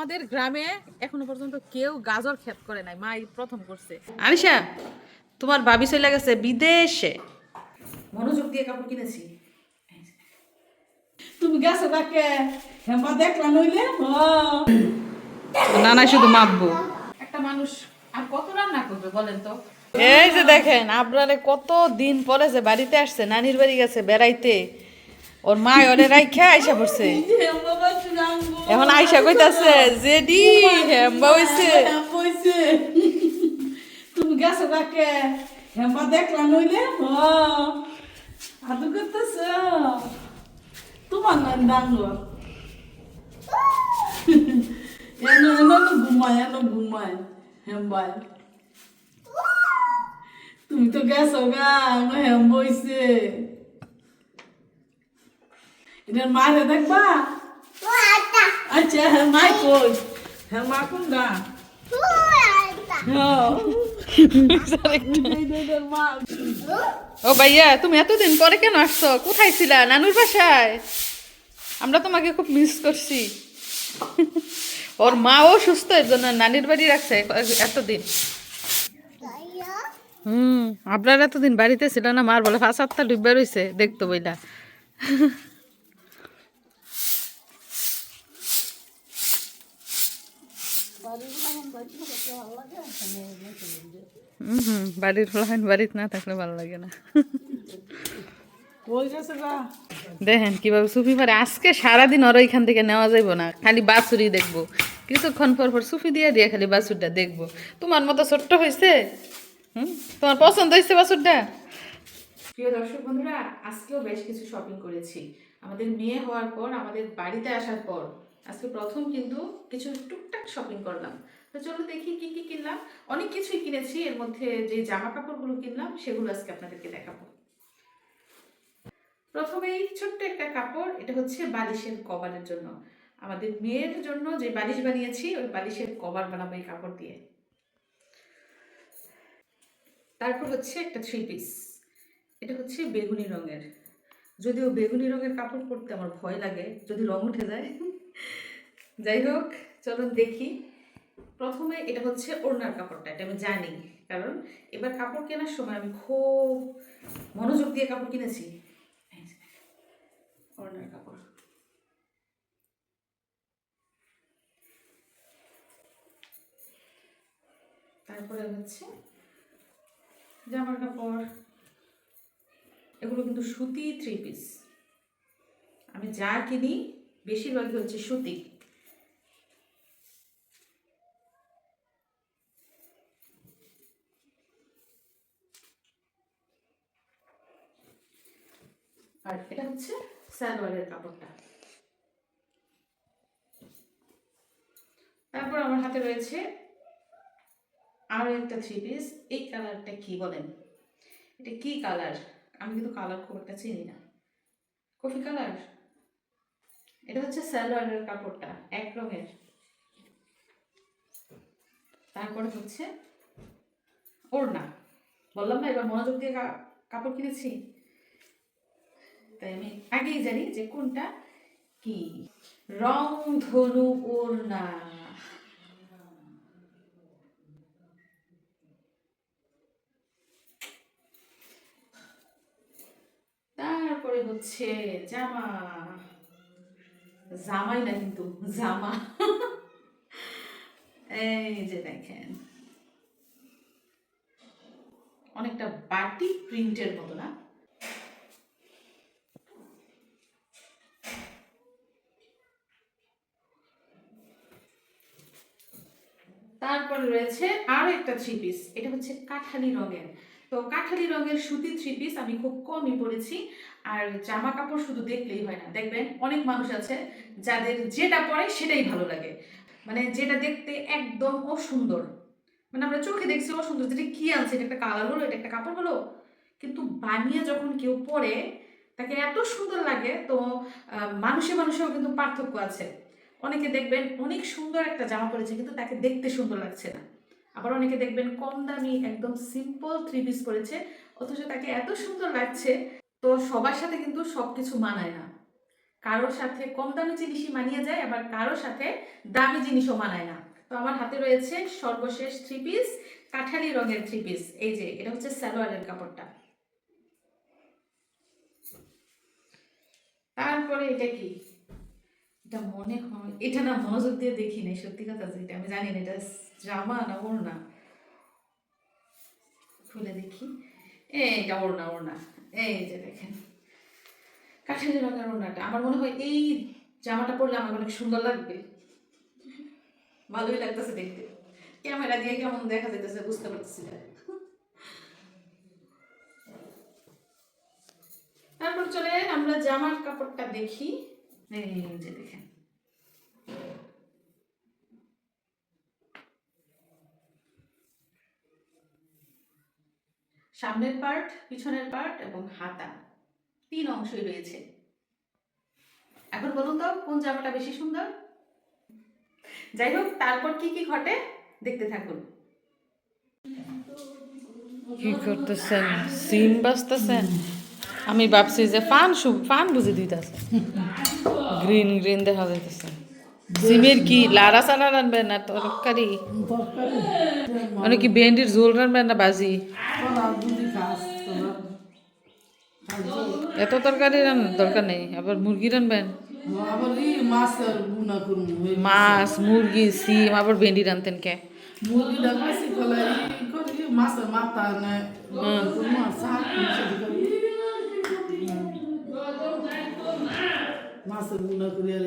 আমাদের গ্রামে এখনও পর্যন্ত কেউ গাজর ক্ষেত করে নাই মা এই প্রথম করছে। আনিশা তোমার ভাবি চলে গেছে বিদেশে। মনোযোগ দিয়ে কাপড় কিনেছি। তুমি গেছো কাকে হেমা দেখলাম নইলে? না না শুধু মাপবো। একটা মানুষ আর কত রান্না করবে বলেন তো? এই যে দেখেন আপনারে কত দিন পরে যে বাড়িতে আসছে নানির বাড়ি গেছে বেড়াইতে। ওর মা ওরে রাইখা আইসা পড়ছে। এখন আইসা কইতাছে, জেডি, হেম্বা হইছে। তুমি গেছো কাকে? হেমা দেখলাম নইলে? আদু করতেছ? তোমার নাম এনো এনো তো ঘুমায়, এনো ঘুমায় হেম্বাই তুমি তো গেছো গা, আমার হেম বইছে এটার মারে দেখবা? আচ্ছা হ্যাঁ মাই কই? হ্যাঁ মা কোন গা ও। ভাইয়া তুমি এতদিন পরে কেন আসছো? কোথায় ছিলা? নানুর বাসায়? আমরা তোমাকে খুব মিস করছি। ওর মাও সুস্থ এর জন্য নানির বাড়ি রাখছে এতদিন। হুম আপনার এতদিন বাড়িতে ছিল না মার বলে ফাঁস আত্মা ডুববে রয়েছে দেখতো বইলা। হুম বাড়ির ফলাহান বাড়িতে না থাকলে ভালো লাগে না। দেখেন কীভাবে সুফি পারে আজকে সারাদিন ওর থেকে নেওয়া যাইব না খালি বাছুরি দেখব। কিছুক্ষণ পর পর সুফি দিয়ে দিয়ে খালি বাছুরটা দেখব। তোমার মতো ছোট্ট হয়েছে হুম? তোমার পছন্দ হয়েছে বাছুরটা? প্রিয় দর্শক বন্ধুরা আজকেও বেশ কিছু শপিং করেছি। আমাদের মেয়ে হওয়ার পর আমাদের বাড়িতে আসার পর আজকে প্রথম কিন্তু কিছু টুকটাক শপিং করলাম। তো চলো দেখি কি কি কিনলাম। অনেক কিছুই কিনেছি, এর মধ্যে যে জামা কাপড়গুলো কিনলাম, সেগুলো আজকে আপনাদেরকে দেখাবো। প্রথমেই ছোট্ট একটা কাপড়, এটা হচ্ছে বালিশের কভারের জন্য। আমাদের মেয়ের জন্য যে বালিশ বানিয়েছি, ওই বালিশের কভার বানাবো এই কাপড় দিয়ে। তারপর হচ্ছে একটা থ্রি পিস এটা হচ্ছে বেগুনি রঙের। যদিও বেগুনি রঙের কাপড় পরতে আমার ভয় লাগে, যদি রং উঠে যায়। যাই হোক, চলুন দেখি। প্রথমে এটা হচ্ছে ওড়নার কাপড়টা, এটা আমি জানি। কারণ এবার কাপড় কেনার সময় আমি খুব মনোযোগ দিয়ে কাপড় কিনেছি। ওড়নার কাপড়। তারপরে হচ্ছে জামার কাপড়। এগুলো কিন্তু সুতি থ্রি পিস আমি যা কিনি, বেশিরভাগই হচ্ছে সুতি আর এটা হচ্ছে সালোয়ারের কাপড়টা। তারপর আমার হাতে রয়েছে আরও একটা থ্রি পিস এই কালারটা কি বলেন? এটা কি কালার আমি কিন্তু কালার খুব একটা চিনি না। কফি কালার এটা হচ্ছে সালোয়ারের কাপড়টা, এক রঙের। তারপরে হচ্ছে ওড়না। বললাম না, এবার মনোযোগ দিয়ে কাপড় কিনেছি? তাই আমি আগেই জানি যে কোনটা কি। রং ধনু ওড়না। তারপরে হচ্ছে জামা। জামাই না কিন্তু, জামা। এই যে দেখেন। অনেকটা বাটি প্রিন্টের মতো না তারপরে রয়েছে আরও একটা থ্রি পিস এটা হচ্ছে কাঠালি রঙের। তো কাঠালি রঙের সুতি থ্রি পিস আমি খুব কমই পরেছি, আর জামা কাপড় শুধু দেখলেই হয় না। দেখবেন অনেক মানুষ আছে যাদের যেটা পরে সেটাই ভালো লাগে। মানে যেটা দেখতে একদম অসুন্দর। মানে আমরা চোখে দেখছি অসুন্দর, যেটা কি আনছে? এটা একটা কালার হলো, এটা একটা কাপড় হলো। কিন্তু বানিয়ে যখন কেউ পরে, তাকে এত সুন্দর লাগে, তো মানুষে মানুষেও কিন্তু পার্থক্য আছে। অনেকে দেখবেন অনেক সুন্দর একটা জামা পরেছে, কিন্তু তাকে দেখতে সুন্দর লাগছে না। আবার অনেকে দেখবেন কম দামি, একদম সিম্পল থ্রি পিস পরেছে, অথচ তাকে এত সুন্দর লাগছে, তো সবার সাথে কিন্তু সব কিছু মানায় না। কারোর সাথে কম দামি জিনিসই মানিয়ে যায়, আবার কারোর সাথে দামি জিনিসও মানায় না। তো আমার হাতে রয়েছে সর্বশেষ থ্রি পিস কাঠালি রঙের থ্রি পিস এই যে, এটা হচ্ছে সালোয়ারের কাপড়টা। তারপরে এটা কি? এটা মনে হয়, এটা না মনোযোগ দিয়ে দেখি নাই, সত্যি কথা যেটা, আমি জানি না, এটা জামা না ওড়না? খুলে দেখি। এটা ওড়না ওড়না। এই যে দেখেন। কাঠালি রঙের ওড়নাটা। আমার মনে হয় এই জামাটা পরলে আমার অনেক সুন্দর লাগবে। ভালোই লাগতেছে দেখতে। ক্যামেরা দিয়ে কেমন দেখা যাইতেছে বুঝতে পারতেছি না। তারপর চলে আমরা জামার কাপড়টা দেখি। দেখেন। সামনের পার্ট পিছনের পার্ট এবং হাতা। তিন অংশই রয়েছে। এখন বলুন তো, কোন জামাটা বেশি সুন্দর? যাই হোক, তারপর কি কি ঘটে দেখতে থাকুন। কি করতেছেন? বাজতেছেন আমি ভাবছি যে ফান ফান বুঝে দিতেছে। গ্রিন গ্রিন দেখা যাইতেছে। সিমের কি লারা সালা রানবেন না তরকারি? তরকারি মানে কি ভেন্ডির ঝোল রানবেন না বাজি? তোরা যদি খাস তোরা খাইছো এত তরকারি রান দরকার নেই আবার মুরগি রানবেন আবার এই মাছের বুনা করুন মাছ মুরগি সিম আবার ভেন্ডি রানতেন কে মুরগিটা বেশি করলে এই করি মাছের মিশে করি আর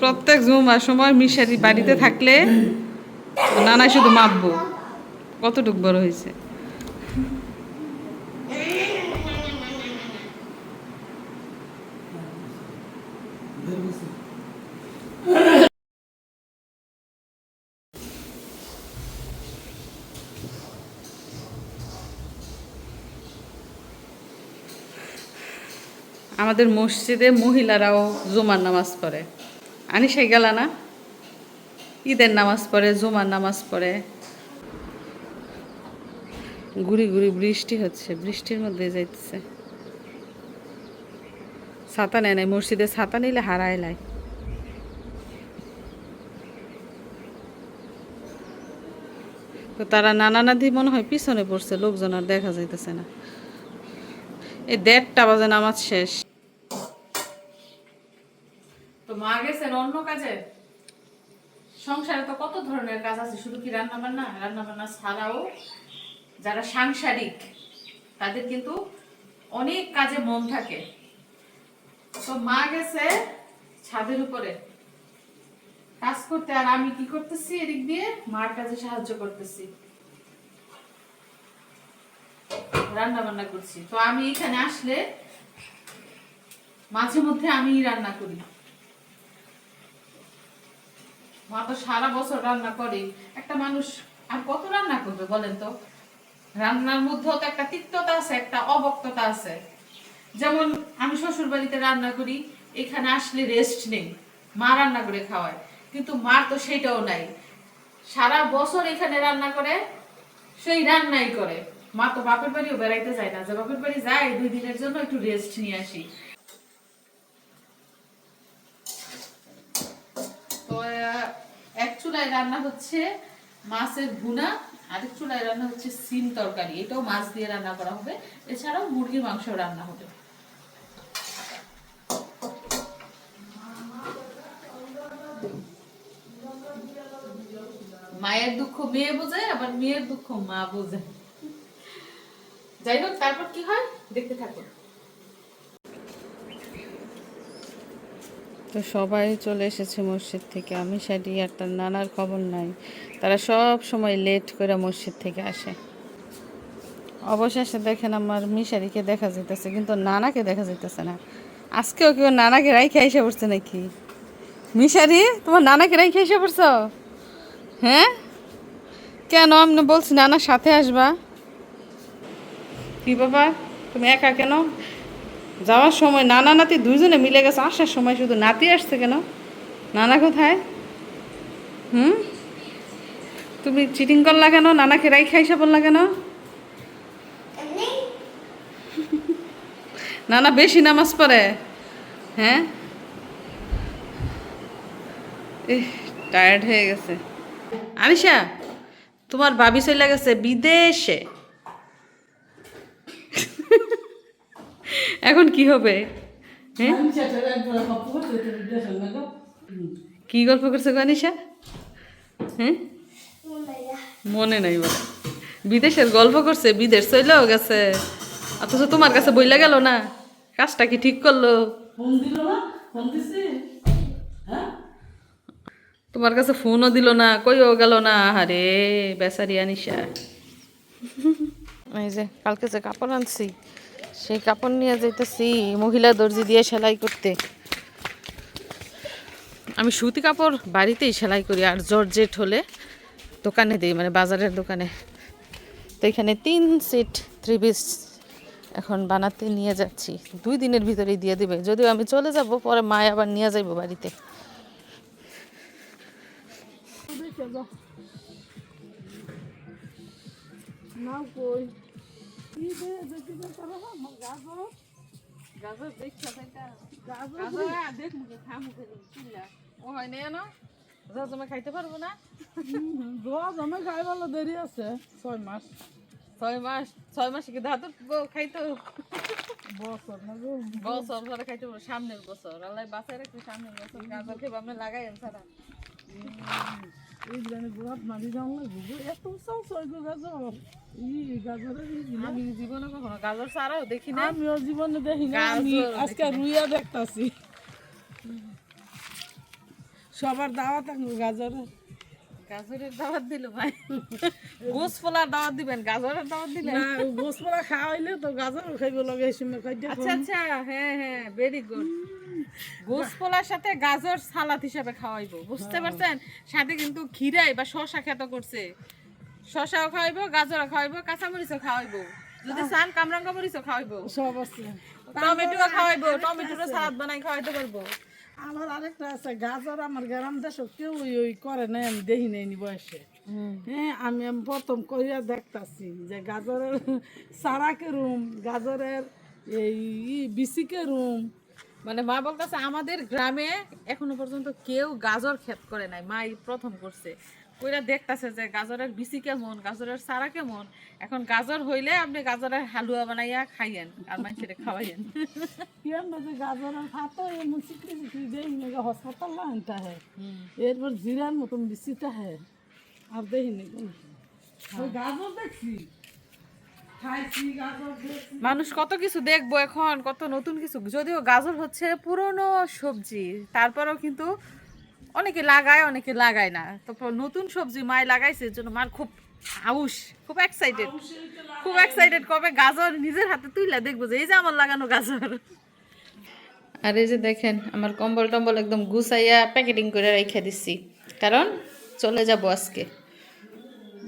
প্রত্যেক জুমার সময় মিশারি বাড়িতে থাকলে নানা শুধু মাপবো। কতটুক বড় হয়েছে? আমাদের মসজিদে মহিলারাও জুমার নামাজ পড়ে। আনিসাই গেল না? ঈদের নামাজ পড়ে, জুমার নামাজ পড়ে। গুড়ি গুড়ি বৃষ্টি হচ্ছে, বৃষ্টির মধ্যে যাইতেছে। ছাতা নেয় নাই, মসজিদে ছাতা নিলে হারায় লাই। তো তারা নানা নাদি মনে হয় পিছনে পড়ছে, লোকজন আর দেখা যাইতেছে না। এই দেড়টা বাজে নামাজ শেষ। তো মা গেছেন অন্য কাজে? সংসারে তো কত ধরনের কাজ আছে, শুধু কি রান্না বান্না রান্না বান্না ছাড়াও যারা সাংসারিক, তাদের কিন্তু অনেক কাজে মন থাকে। তো মা গেছে ছাদের উপরে। কাজ করতে আর আমি কি করতেছি? এদিক দিয়ে মার কাজে সাহায্য করতেছি। রান্না বান্না করছি। তো আমি এখানে আসলে মাঝে মধ্যে আমি রান্না করি। মা তো সারা বছর রান্না করে একটা মানুষ আর কত রান্না করবে বলেন তো? রান্নার মধ্যেও তো একটা তিক্ততা আছে, একটা অবক্ততা আছে। যেমন আমি শ্বশুর বাড়িতে রান্না করি, এখানে আসলে রেস্ট নেই, মা রান্না করে খাওয়ায়। কিন্তু মার তো সেটাও নাই। সারা বছর এখানে রান্না করে, সেই রান্নাই করে। মা তো বাপের বাড়িও বেড়াইতে যায় না, যে বাপের বাড়ি যায় দুই দিনের জন্য একটু রেস্ট নিয়ে আসি। তো এক চুলায় রান্না হচ্ছে মাছের ভুনা, আরেক চুলায় রান্না হচ্ছে সিম তরকারি। এটাও মাছ দিয়ে রান্না করা হবে, এছাড়াও মুরগির মাংস রান্না হবে। মায়ের দুঃখ মেয়ে বোঝে আবার মেয়ের দুঃখ মা বোঝে যাই হোক, তারপর কি হয়? দেখতে থাকুন। তো সবাই চলে এসেছে মসজিদ থেকে। আমি শাড়ি আর তার নানার খবর নাই। তারা সব সময় লেট করে মসজিদ থেকে আসে। অবশেষে দেখেন আমার মিশারিকে দেখা যেতেছে কিন্তু নানাকে দেখা যেতেছে না। আজকেও কেউ নানাকে রাইখে এসে পড়ছে নাকি? মিশারি, তোমার নানাকে রাইখে এসে পড়ছো? হ্যাঁ? কেন? আমি বলছি নানার সাথে আসবা। কি বাবা? তুমি একা কেন? যাওয়ার সময় নানা নাতি দুইজনে মিলে গেছে আসার সময় শুধু নাতি আসছে কেন? নানা কোথায়? হুম? তুমি চিটিং করলা কেন? নানাকে রাই খাইসা বললা কেন? নানা বেশি নামাজ পড়ে। হ্যাঁ? টায়ার্ড হয়ে গেছে। আনিশা তোমার ভাবি চলে গেছে বিদেশে। এখন কি হবে? হ্যাঁ। কি গল্প করছে গো আনিশা হ্যাঁ? মনে নাই বলে। বিদেশের গল্প করছে বিদেশ চলেও গেছে। অথচ তোমার কাছে বইলা গেল না। কাজটা কি ঠিক করল? ফোন দিল না? ফোন দিছি? হ্যাঁ? তোমার কাছে ফোনও দিল না কইও গেল না। আরে বেচারি আনিশা। এই যে কালকে যে কাপড় আনছি সেই কাপড় নিয়ে যাইতেছি মহিলা দর্জি দিয়ে সেলাই করতে। আমি সুতি কাপড় বাড়িতেই সেলাই করি আর জর্জেট হলে দোকানে দিই মানে বাজারের দোকানে। তো এখানে তিন সিট থ্রি পিস এখন বানাতে নিয়ে যাচ্ছি। দুই দিনের ভিতরেই দিয়ে দেবে। যদিও আমি চলে যাব, পরে মায় আবার নিয়ে যাইব বাড়িতে। কই। গাজর দেখছা গাজর গাজর দেখ মুখে খা মুখে চিল্লা ও হয় না না তোমার খাইতে পারব না রোজ আমি খাই ভালো দেরি আছে ছয় মাস ছয় মাস ছয় মাসে কি ধাতু খাইতে বছর না বছর পরে খাইতে পারব সামনের বছর আল্লাহ বাঁচাই রাখছি সামনের বছর গাজর খেয়ে আমরা লাগাই সারা এই জানি গোড়াত মারি যাও না এত উৎসাহ ছয় গাজর আমি জীবনে কখনো গাজর ছাড়াও দেখি না আমিও জীবনে দেখি না। আমি আজকে রুইয়া দেখতাছি। সবার দাওয়াত গাজরের গাজরের দাওয়াত দিল ভাই। গোস দাওয়াত দিবেন গাজরের দাওয়াত দিলেন? না খাওয়াইলে তো গাজর খাইব লগে সময় আচ্ছা আচ্ছা হ্যাঁ হ্যাঁ ভেরি গুড গোস পোলার সাথে গাজর সালাদ হিসাবে খাওয়াইবো বুঝতে পারছেন? সাথে কিন্তু খিরাই বা শশা খেত করছে। শশাও খাওয়াইবো গাজরও খাওয়াইবো কাঁচামরিচও খাওয়াইবো। যদি চান কামরাঙ্গা মরিচও খাওয়াইবো। সব আছে। টমেটো খাওয়াইবো টমেটোর সালাদ বানাই খাওয়াইতে পারব। আমার আরেকটা আছে গাজর আমার গ্রাম দেশে কেউ ওই করে নাই আমি দেখি বয়সে। হ্যাঁ আমি আমি প্রথম করিয়া দেখতাছি যে গাজরের সারাকে রুম গাজরের এই বিসিকে রুম। মানে মা বলতেছে আমাদের গ্রামে এখনও পর্যন্ত কেউ গাজর ক্ষেত করে নাই মা এই প্রথম করছে। ওইরা দেখতাছে যে গাজরের বিচি কেমন গাজরের সারা কেমন? এখন গাজর হইলে আপনি গাজরের হালুয়া বানাইয়া খাইয়েন আর মানুষের খাওয়াইয়েন। গাজরের খাতো এমন চিকড়ি চিকড়ি দেই নাকি হাসপাতাল হ্যাঁ। এরপর জিরার মতন হ্যাঁ। আর খাইছি গাজর দেখছি। মানুষ কত কিছু দেখব এখন কত নতুন কিছু। যদিও গাজর হচ্ছে পুরনো সবজি তারপরেও কিন্তু অনেকে লাগায় অনেকে লাগায় না। তারপর নতুন সবজি মায় লাগাইছে এর জন্য মার খুব হাউস খুব এক্সাইটেড খুব এক্সাইটেড কবে গাজর নিজের হাতে তুইলা দেখব যে এই যে আমার লাগানো গাজর। আর এই যে দেখেন আমার কম্বল টম্বল একদম গুছাইয়া প্যাকেটিং করে রেখে দিচ্ছি কারণ চলে যাব আজকে।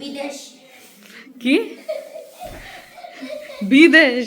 বিদেশ। কি? বিদেশ।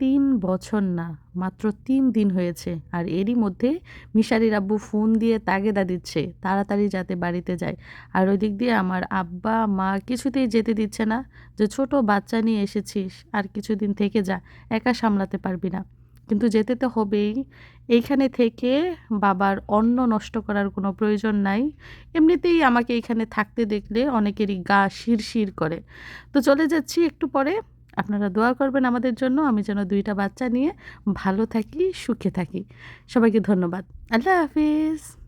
তিন বছর না, মাত্র তিন দিন হয়েছে আর এরই মধ্যে মিশারির আব্বু ফোন দিয়ে তাগেদা দিচ্ছে, তাড়াতাড়ি যাতে বাড়িতে যায়। আর ওই দিক দিয়ে আমার আব্বা, মা কিছুতেই যেতে দিচ্ছে না যে, ছোট বাচ্চা নিয়ে এসেছিস, আর কিছুদিন থেকে যা, একা সামলাতে পারবি না। কিন্তু যেতে তো হবেই। এইখানে থেকে বাবার অন্ন নষ্ট করার কোনো প্রয়োজন নাই। এমনিতেই আমাকে এইখানে থাকতে দেখলে অনেকেরই গা শিরশির করে। তো চলে যাচ্ছি একটু পরে। আপনারা দোয়া করবেন আমাদের জন্য। আমি যেন দুইটা বাচ্চা নিয়ে ভালো থাকি, সুখে থাকি। সবাইকে ধন্যবাদ। আল্লাহ হাফিজ।